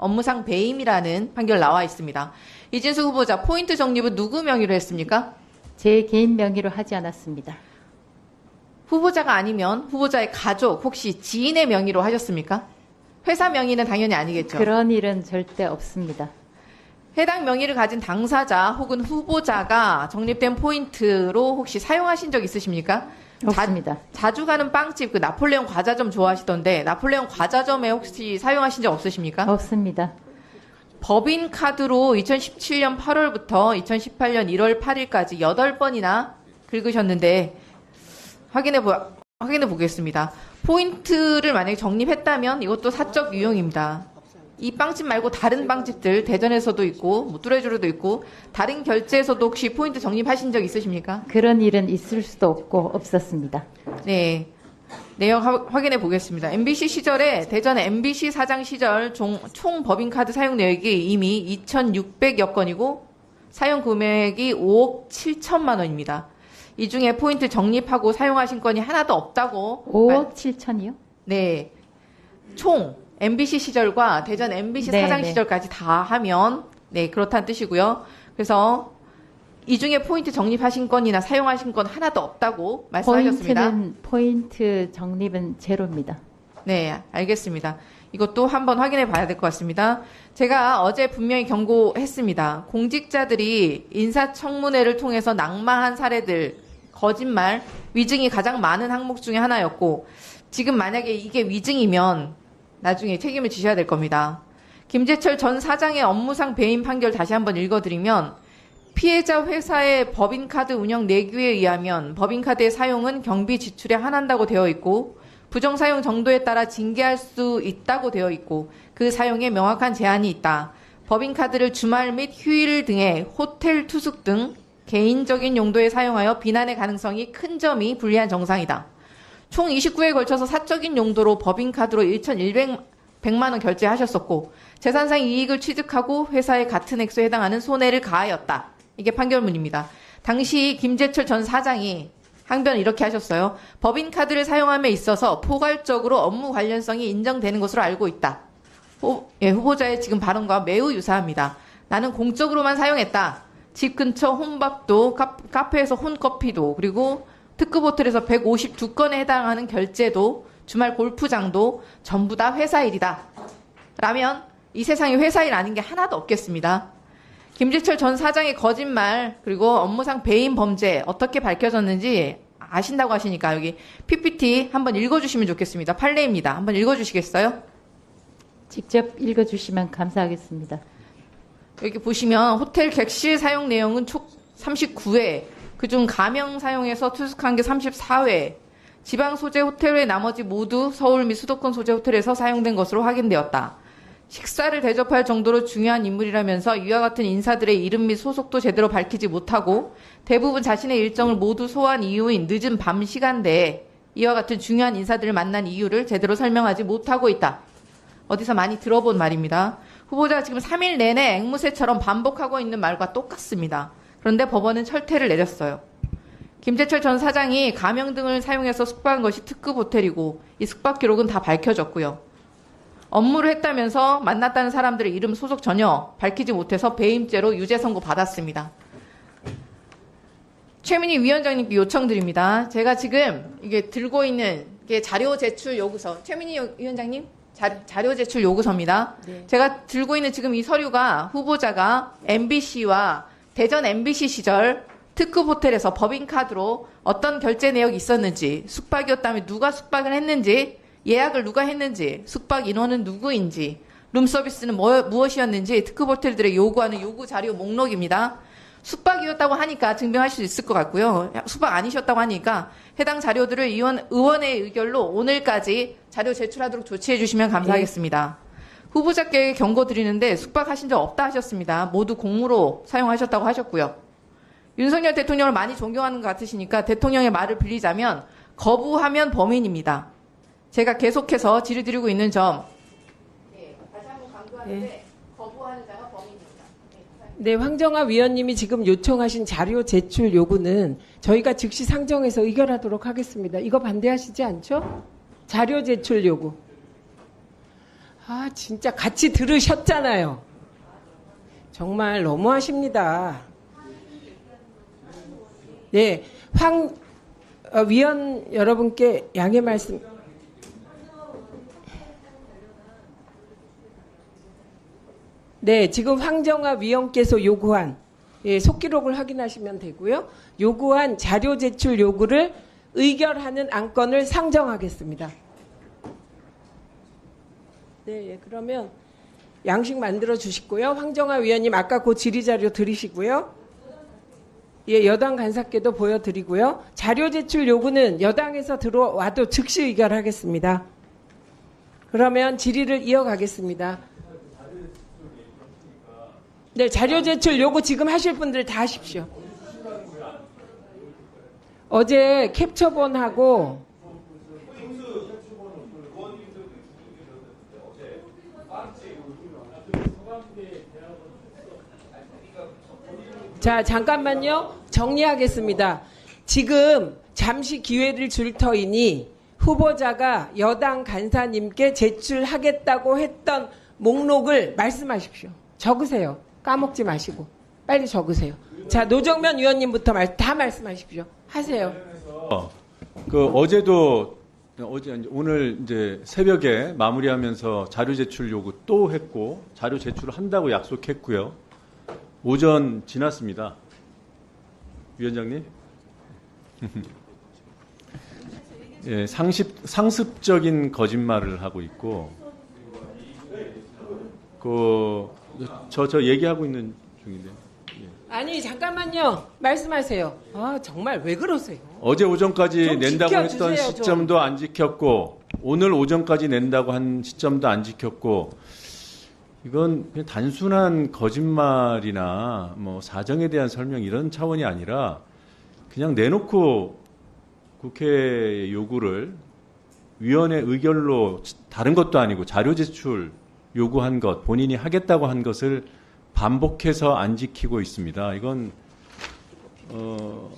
업무상 배임이라는 판결 나와 있습니다. 이진수 후보자 포인트 적립은 누구 명의로 했습니까? 제 개인 명의로 하지 않았습니다. 후보자가 아니면 후보자의 가족 혹시 지인의 명의로 하셨습니까? 회사 명의는 당연히 아니겠죠. 그런 일은 절대 없습니다. 해당 명의를 가진 당사자 혹은 후보자가 적립된 포인트로 혹시 사용하신 적 있으십니까? 없습니다. 자 주 가는 빵집 그 나폴레옹 과자점 좋아하시던데 나폴레옹 과자점에 혹시 사용하신 적 없으십니까? 없습니다. 법인 카드로 2017년 8월부터 2018년 1월 8일까지 8번이나 긁으셨는데 확인해 보 확인해 보겠습니다. 포인트를 만약에 적립했다면 이것도 사적 유용입니다. 이 빵집 말고 다른 빵집들 대전에서도 있고 뭐 뚜레쥬르도 있고 다른 결제에서도 혹시 포인트 적립하신 적 있으십니까? 그런 일은 있을 수도 없고 없었습니다. 네. 내용 하- 확인해 보겠습니다. MBC 시절에 대전 MBC 사장 시절 총, 총 법인카드 사용 내역이 이미 2,600여 건이고 사용 금액이 5억 7천만 원입니다. 이 중에 포인트 적립하고 사용하신 건이 하나도 없다고. 5억 7천이요? 네. 총 MBC 시절과 대전 MBC 네, 사장 네. 시절까지 다 하면 네, 그렇다는 뜻이고요. 그래서 이 중에 포인트 적립하신 건이나 사용하신 건 하나도 없다고 말씀하셨습니다. 포인트는 포인트 적립은 제로입니다. 네, 알겠습니다. 이것도 한번 확인해 봐야 될 것 같습니다. 제가 어제 분명히 경고했습니다. 공직자들이 인사청문회를 통해서 낙마한 사례들, 거짓말, 위증이 가장 많은 항목 중에 하나였고, 지금 만약에 이게 위증이면 나중에 책임을 지셔야 될 겁니다. 김재철 전 사장의 업무상 배임 판결 다시 한번 읽어드리면, 피해자 회사의 법인카드 운영 내규에 의하면 법인카드의 사용은 경비 지출에 한한다고 되어 있고 부정 사용 정도에 따라 징계할 수 있다고 되어 있고 그 사용에 명확한 제한이 있다. 법인카드를 주말 및 휴일 등의 호텔 투숙 등 개인적인 용도에 사용하여 비난의 가능성이 큰 점이 불리한 정상이다. 총 29회에 걸쳐서 사적인 용도로 법인카드로 1,100만 원 결제하셨었고 재산상 이익을 취득하고 회사에 같은 액수에 해당하는 손해를 가하였다. 이게 판결문입니다. 당시 김재철 전 사장이 항변을 이렇게 하셨어요. 법인카드를 사용함에 있어서 포괄적으로 업무 관련성이 인정되는 것으로 알고 있다. 후, 예, 후보자의 지금 발언과 매우 유사합니다. 나는 공적으로만 사용했다. 집 근처 혼밥도, 카, 카페에서 혼커피도, 그리고 특급 호텔에서 152건에 해당하는 결제도, 주말 골프장도 전부 다 회사 일이다. 라면 이 세상에 회사 일 아닌 게 하나도 없겠습니다. 김재철 전 사장의 거짓말 그리고 업무상 배임 범죄 어떻게 밝혀졌는지 아신다고 하시니까 여기 PPT 한번 읽어주시면 좋겠습니다. 판례입니다. 한번 읽어주시겠어요? 직접 읽어주시면 감사하겠습니다. 여기 보시면 호텔 객실 사용 내용은 총 39회, 그중 가명 사용해서 투숙한 게 34회, 지방 소재 호텔 외 나머지 모두 서울 및 수도권 소재 호텔에서 사용된 것으로 확인되었다. 식사를 대접할 정도로 중요한 인물이라면서 이와 같은 인사들의 이름 및 소속도 제대로 밝히지 못하고 대부분 자신의 일정을 모두 소화한 이유인 늦은 밤 시간대에 이와 같은 중요한 인사들을 만난 이유를 제대로 설명하지 못하고 있다. 어디서 많이 들어본 말입니다. 후보자가 지금 3일 내내 앵무새처럼 반복하고 있는 말과 똑같습니다. 그런데 법원은 철퇴를 내렸어요. 김재철 전 사장이 가명 등을 사용해서 숙박한 것이 특급 호텔이고 이 숙박 기록은 다 밝혀졌고요. 업무를 했다면서 만났다는 사람들의 이름 소속 전혀 밝히지 못해서 배임죄로 유죄 선고 받았습니다. 최민희 위원장님께 요청드립니다. 제가 지금 이게 들고 있는 게 자료 제출 요구서. 최민희 요- 위원장님 자, 자료 제출 요구서입니다. 제가 들고 있는 지금 이 서류가 후보자가 MBC와 대전 MBC 시절 특급 호텔에서 법인카드로 어떤 결제 내역이 있었는지, 숙박이었다면 누가 숙박을 했는지, 예약을 누가 했는지, 숙박 인원은 누구인지, 룸 서비스는 뭐, 무엇이었는지 특급 호텔들의 요구하는 요구 자료 목록입니다. 숙박이었다고 하니까 증명할 수 있을 것 같고요. 숙박 아니셨다고 하니까 해당 자료들을 의원, 의원의 의결로 오늘까지 자료 제출하도록 조치해 주시면 감사하겠습니다. 후보자께 경고 드리는데 숙박하신 적 없다 하셨습니다. 모두 공무로 사용하셨다고 하셨고요. 윤석열 대통령을 많이 존경하는 것 같으시니까 대통령의 말을 빌리자면 거부하면 범인입니다. 제가 계속해서 질의드리고 있는 점 네, 다시 한번 강조하는데 거부하는 자가 범인입니다. 네, 황정아 위원님이 지금 요청하신 자료 제출 요구는 저희가 즉시 상정해서 의결하도록 하겠습니다. 이거 반대하시지 않죠? 자료 제출 요구. 아, 진짜 같이 들으셨잖아요. 정말 너무하십니다. 네, 황 어, 위원 여러분께 양해 말씀. 네, 지금 황정아 위원께서 요구한 예, 속기록을 확인하시면 되고요. 요구한 자료 제출 요구를 의결하는 안건을 상정하겠습니다. 네, 예, 그러면 양식 만들어 주시고요. 황정아 위원님 아까 그 질의 자료 들으시고요. 예, 여당 간사께도 보여드리고요. 자료 제출 요구는 여당에서 들어와도 즉시 의결하겠습니다. 그러면 질의를 이어가겠습니다. 네, 자료 제출 요구 지금 하실 분들 다 하십시오. 어제 캡처본하고 자, 잠깐만요. 정리하겠습니다. 지금 잠시 기회를 줄 터이니 후보자가 여당 간사님께 제출하겠다고 했던 목록을 말씀하십시오. 적으세요. 까먹지 마시고. 빨리 적으세요. 자, 노정면 위원님부터 말, 다 말씀하십시오. 하세요. 그 어제도 어제 오늘 이제 새벽에 마무리하면서 자료 제출 요구 또 했고 자료 제출을 한다고 약속했고요. 오전 지났습니다. 위원장님. 예, 상습 상습적인 거짓말을 하고 있고 그 저 저 얘기하고 있는 중인데. 아니, 잠깐만요. 말씀하세요. 아, 정말 왜 그러세요? 어제 오전까지 좀 낸다고 지켜주세요, 했던 좀. 시점도 안 지켰고 오늘 오전까지 낸다고 한 시점도 안 지켰고 이건 그냥 단순한 거짓말이나 뭐 사정에 대한 설명 이런 차원이 아니라 그냥 내놓고 국회 요구를 위원회 의결로 다른 것도 아니고 자료 제출 요구한 것 본인이 하겠다고 한 것을 반복해서 안 지키고 있습니다. 이건 어,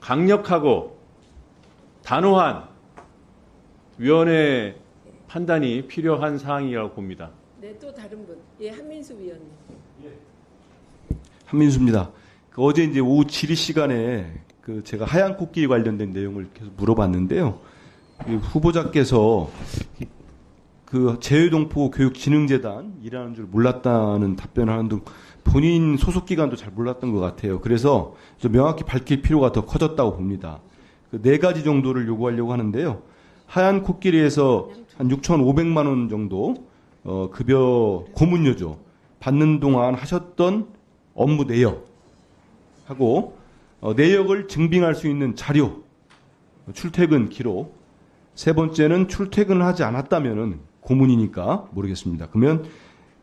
강력하고 단호한 위원회 판단이 필요한 사항이라고 봅니다. 네, 또 다른 분. 예, 한민수 위원님. 한민수입니다. 그 어제 이제 오후 질의 시간에 그 제가 하얀 코끼리 관련된 내용을 계속 물어봤는데요. 이 후보자께서 이- 그 재외동포 교육진흥재단 일하는 줄 몰랐다는 답변을 하는 등 본인 소속 기관도 잘 몰랐던 것 같아요. 그래서 좀 명확히 밝힐 필요가 더 커졌다고 봅니다. 그 네 가지 정도를 요구하려고 하는데요. 하얀 코끼리에서 한 6,500만 원 정도 어, 급여 고문료죠. 받는 동안 하셨던 업무 내역 하고 어, 내역을 증빙할 수 있는 자료, 출퇴근 기록. 세 번째는 출퇴근을 하지 않았다면은 고문이니까 모르겠습니다. 그러면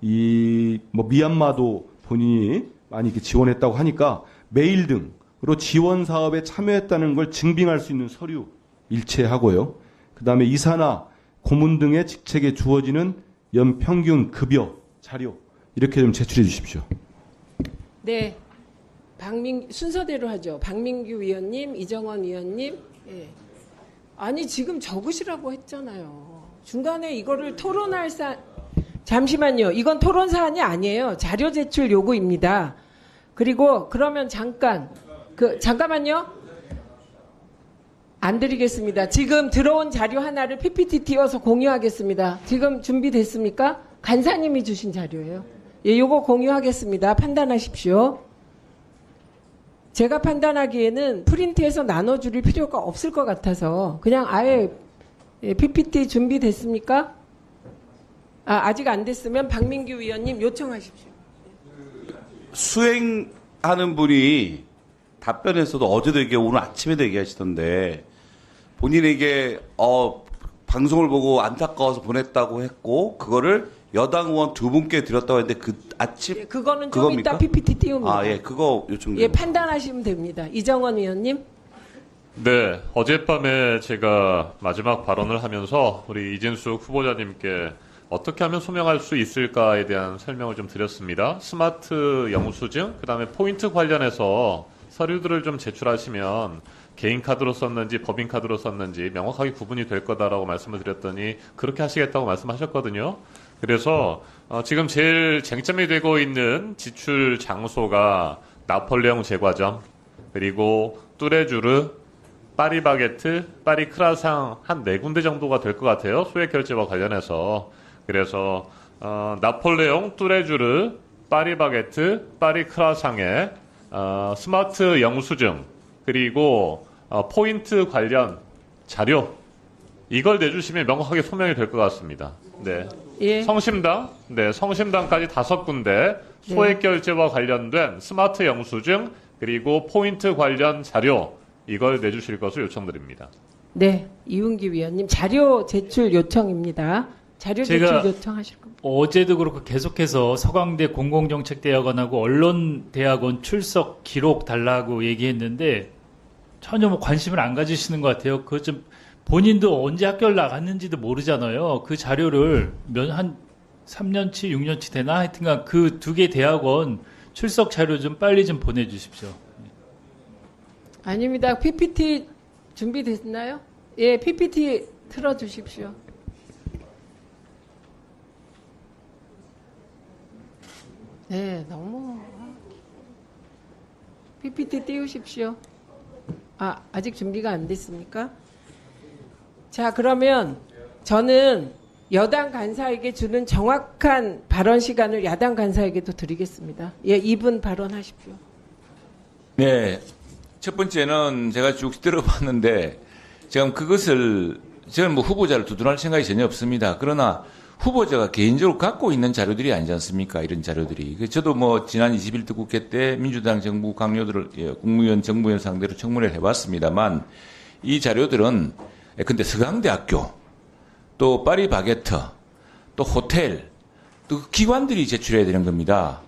이 뭐 미얀마도 본인이 많이 이렇게 지원했다고 하니까 메일 등으로 지원 사업에 참여했다는 걸 증빙할 수 있는 서류 일체하고요. 그 다음에 이사나 고문 등의 직책에 주어지는 연평균 급여 자료 이렇게 좀 제출해 주십시오. 네. 박민 순서대로 하죠. 박민규 위원님, 이정원 위원님. 예. 아니 지금 적으시라고 했잖아요. 중간에 이거를 토론할 사 잠시만요. 이건 토론 사안이 아니에요. 자료 제출 요구입니다. 그리고 그러면 잠깐 그 잠깐만요. 안 드리겠습니다. 지금 들어온 자료 하나를 PPT 띄워서 공유하겠습니다. 지금 준비됐습니까? 간사님이 주신 자료예요. 예, 요거 공유하겠습니다. 판단하십시오. 제가 판단하기에는 프린트해서 나눠줄 필요가 없을 것 같아서 그냥 아예 예, PPT 준비됐습니까? 아, 아직 안 됐으면 박민규 위원님 요청하십시오. 수행하는 분이 답변에서도 어제도 얘기 오늘 아침에도 얘기하시던데 본인에게 어 방송을 보고 안타까워서 보냈다고 했고 그거를 여당 의원 두 분께 드렸다고 했는데 그 아침 예, 그거는 좀 그겁니까? 이따 PPT 띄웁니다. 아 예 그거 요청 예, 판단하시면 됩니다. 이정원 위원님. 네, 어젯밤에 제가 마지막 발언을 하면서 우리 이진숙 후보자님께 어떻게 하면 소명할 수 있을까에 대한 설명을 좀 드렸습니다. 스마트 영수증, 그 다음에 포인트 관련해서 서류들을 좀 제출하시면 개인 카드로 썼는지 법인 카드로 썼는지 명확하게 구분이 될 거다라고 말씀을 드렸더니 그렇게 하시겠다고 말씀하셨거든요. 그래서 어, 지금 제일 쟁점이 되고 있는 지출 장소가 나폴레옹 제과점 그리고 뚜레쥬르 파리바게트, 파리크라상 한 네 군데 정도가 될 것 같아요. 소액 결제와 관련해서. 그래서 어, 나폴레옹, 뚜레쥬르, 파리바게트, 파리크라상의 어, 스마트 영수증 그리고 어, 포인트 관련 자료 이걸 내주시면 명확하게 소명이 될 것 같습니다. 네. 예. 성심당, 네, 성심당까지 다섯 군데 소액 결제와 관련된 스마트 영수증 그리고 포인트 관련 자료 이걸 내주실 것을 요청드립니다. 네, 이훈기 위원님 자료 제출 요청입니다. 자료 제가- 제출 요청하실 겁니다. 어제도 그렇고 계속해서 서강대 공공정책대학원하고 언론대학원 출석 기록 달라고 얘기했는데 전혀 뭐 관심을 안 가지시는 것 같아요. 그거 좀 본인도 언제 학교를 나갔는지도 모르잖아요. 그 자료를 몇, 한 3년치, 6년치 되나? 하여튼간 그 두 개 대학원 출석 자료 좀 빨리 좀 보내주십시오. 아닙니다. PPT 준비됐나요? 예, PPT 틀어주십시오. 네, 너무 PPT 띄우십시오. 아, 아직 준비가 안 됐습니까? 자, 그러면 저는 여당 간사에게 주는 정확한 발언 시간을 야당 간사에게도 드리겠습니다. 예, 2분 발언하십시오. 네. 첫 번째는 제가 쭉 들어봤는데 지금 그것을 저는 뭐 후보자를 두둔할 생각이 전혀 없습니다. 그러나 후보자가 개인적으로 갖고 있는 자료들이 아니지 않습니까? 이런 자료들이. 그 저도 뭐 지난 21대 국회 때 민주당 정부 강요들을 예, 국무위원 정부위원 상대로 청문회를 해봤습니다만 이 자료들은 예, 근데 서강대학교 또 파리 바게트 또 호텔 또그 기관들이 제출해야 되는 겁니다.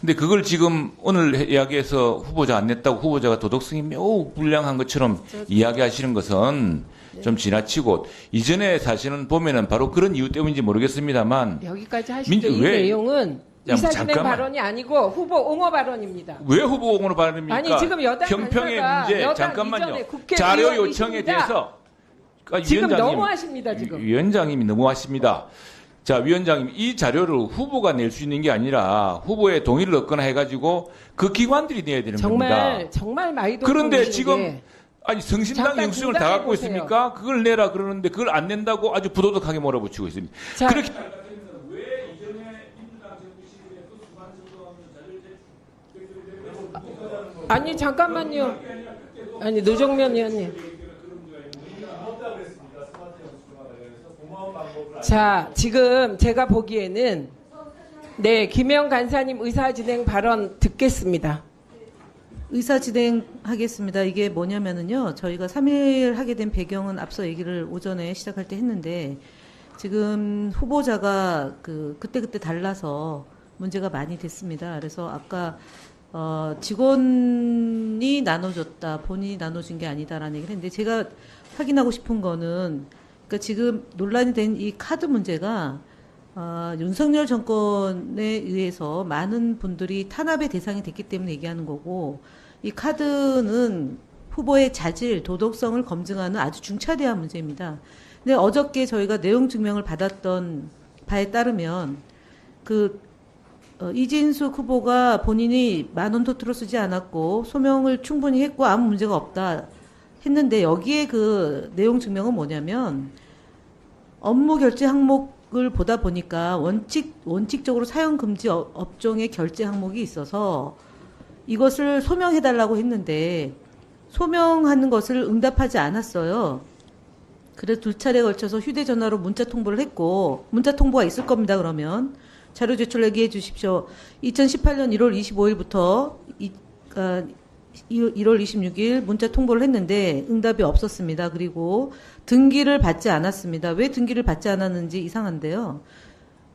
근데 그걸 지금 오늘 이야기에서 후보자 안 냈다고 후보자가 도덕성이 매우 불량한 것처럼 이야기하시는 것은 좀 지나치고 이전에 사실은 보면은 바로 그런 이유 때문인지 모르겠습니다만 여기까지 하시죠. 민주- 이 왜- 내용은 야, 뭐 잠깐만. 발언이 아니고 후보 옹호 발언입니다. 왜 후보 공으로 발언입니까? 아니, 지금 여당 형평의 문제 여당 잠깐만요. 자료. 요청에 대해서 아, 지금 너무하십니다, 지금. 위원장님이 너무하십니다. 자, 위원장님, 이 자료를 후보가 낼 수 있는 게 아니라 후보의 동의를 얻거나 해가지고 그 기관들이 내야 되는 정말 겁니다. 정말 마이도 그런데 보이신 지금 게 아니 성심당 영수증을 다 갖고 보세요. 있습니까? 그걸 내라 그러는데 그걸 안 낸다고 아주 부도덕하게 몰아붙이고 있습니다. 자, 그렇게 아니 잠깐만요. 아니 노정면 의원님. 자 지금 제가 보기에는 네 김영 간사님 의사 진행 발언 듣겠습니다. 의사 진행하겠습니다. 이게 뭐냐면은요, 저희가 3일 하게 된 배경은 앞서 얘기를 오전에 시작할 때 했는데, 지금 후보자가 그, 그때그때 달라서 문제가 많이 됐습니다. 그래서 아까, 어, 직원이 나눠줬다, 본인이 나눠준 게 아니다라는 얘기를 했는데, 제가 확인하고 싶은 거는, 그러니까 지금 논란이 된 이 카드 문제가 어, 윤석열 정권에 의해서 많은 분들이 탄압의 대상이 됐기 때문에 얘기하는 거고 이 카드는 후보의 자질, 도덕성을 검증하는 아주 중차대한 문제입니다. 근데 어저께 저희가 내용 증명을 받았던 바에 따르면 그 어, 이진숙 후보가 본인이 만원 토트로 쓰지 않았고 소명을 충분히 했고 아무 문제가 없다 했는데 여기에 그 내용 증명은 뭐냐면 업무 결제 항목을 보다 보니까 원칙 원칙적으로 사용 금지 업- 업종의 결제 항목이 있어서 이것을 소명해 달라고 했는데 소명하는 것을 응답하지 않았어요. 그래서 두 차례 걸쳐서 휴대전화로 문자 통보를 했고 문자 통보가 있을 겁니다. 그러면 자료 제출 얘기해 주십시오. 2018년 1월 25일부터 이, 아, 1월 26일 문자 통보를 했는데 응답이 없었습니다. 그리고 등기를 받지 않았습니다. 왜 등기를 받지 않았는지 이상한데요.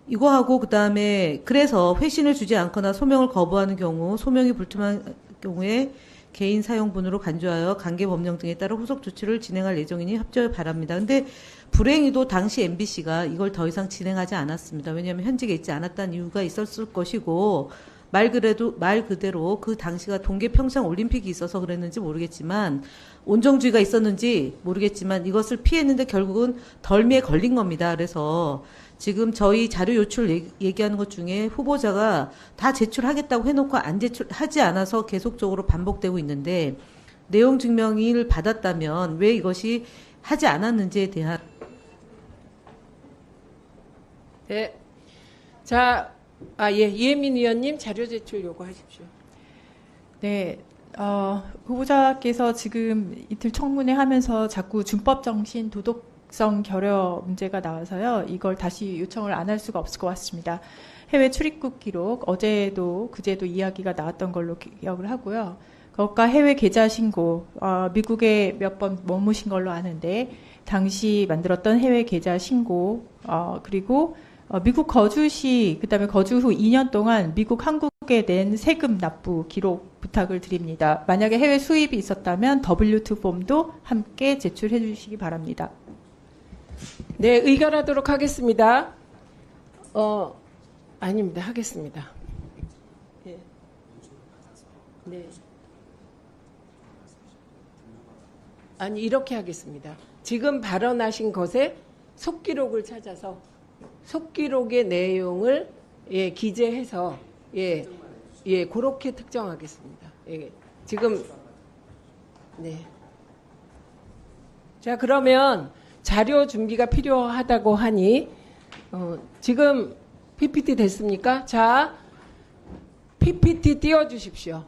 이거 하고 그 다음에 그래서 회신을 주지 않거나 소명을 거부하는 경우 소명이 불투명한 경우에 개인 사용분으로 간주하여 관계 법령 등에 따라 후속 조치를 진행할 예정이니 협조를 바랍니다. 근데 불행히도 당시 MBC가 이걸 더 이상 진행하지 않았습니다. 왜냐하면 현직에 있지 않았다는 이유가 있었을 것이고 말 그래도 말 그대로 그 당시가 동계 평창 올림픽이 있어서 그랬는지 모르겠지만 온정주의가 있었는지 모르겠지만 이것을 피했는데 결국은 덜미에 걸린 겁니다. 그래서 지금 저희 자료 요출 얘기- 얘기하는 것 중에 후보자가 다 제출하겠다고 해놓고 안 제출하지 않아서 계속적으로 반복되고 있는데 내용 증명을 받았다면 왜 이것이 하지 않았는지에 대한 네. 자, 아, 예, 이혜민 의원님 자료 제출 요구하십시오. 네, 어, 후보자께서 지금 이틀 청문회 하면서 자꾸 준법 정신 도덕 성 결여 문제가 나와서요. 이걸 다시 요청을 안 할 수가 없을 것 같습니다. 해외 출입국 기록 어제도 그제도 이야기가 나왔던 걸로 기억을 하고요. 그것과 해외 계좌 신고 어, 미국에 몇 번 머무신 걸로 아는데 당시 만들었던 해외 계좌 신고 어, 그리고 어, 미국 거주 시 그 다음에 거주 후 2년 동안 미국 한국에 낸 세금 납부 기록 부탁을 드립니다. 만약에 해외 수입이 있었다면 W2 폼도 함께 제출해 주시기 바랍니다. 네, 의결하도록 하겠습니다. 어, 아닙니다. 하겠습니다. 예. 네. 아니, 이렇게 하겠습니다. 지금 발언하신 것에 속기록을 찾아서 속기록의 내용을 예, 기재해서 예, 예, 그렇게 특정하겠습니다. 예, 지금 네. 자, 그러면 자료 준비가 필요하다고 하니 어, 지금 PPT 됐습니까? 자, PPT 띄워 주십시오.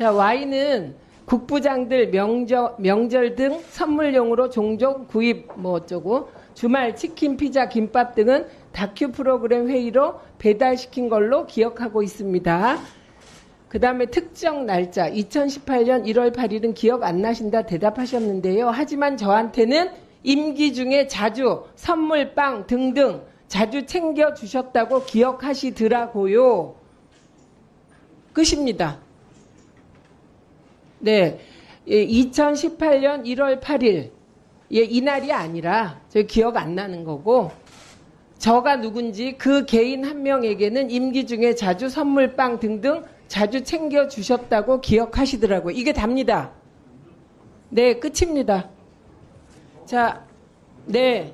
자, Y는 국부장들 명절, 명절 등 선물용으로 종종 구입 뭐 어쩌고 주말 치킨, 피자, 김밥 등은 다큐 프로그램 회의로 배달시킨 걸로 기억하고 있습니다. 그 다음에 특정 날짜 2018년 1월 8일은 기억 안 나신다 대답하셨는데요. 하지만 저한테는 임기 중에 자주 선물, 빵 등등 자주 챙겨 주셨다고 기억하시더라고요. 끝입니다. 네. 예, 2018년 1월 8일. 예, 이날이 아니라 저 기억 안 나는 거고 저가 누군지 그 개인 한 명에게는 임기 중에 자주 선물빵 등등 자주 챙겨 주셨다고 기억하시더라고요. 이게 답니다. 네, 끝입니다. 자, 네.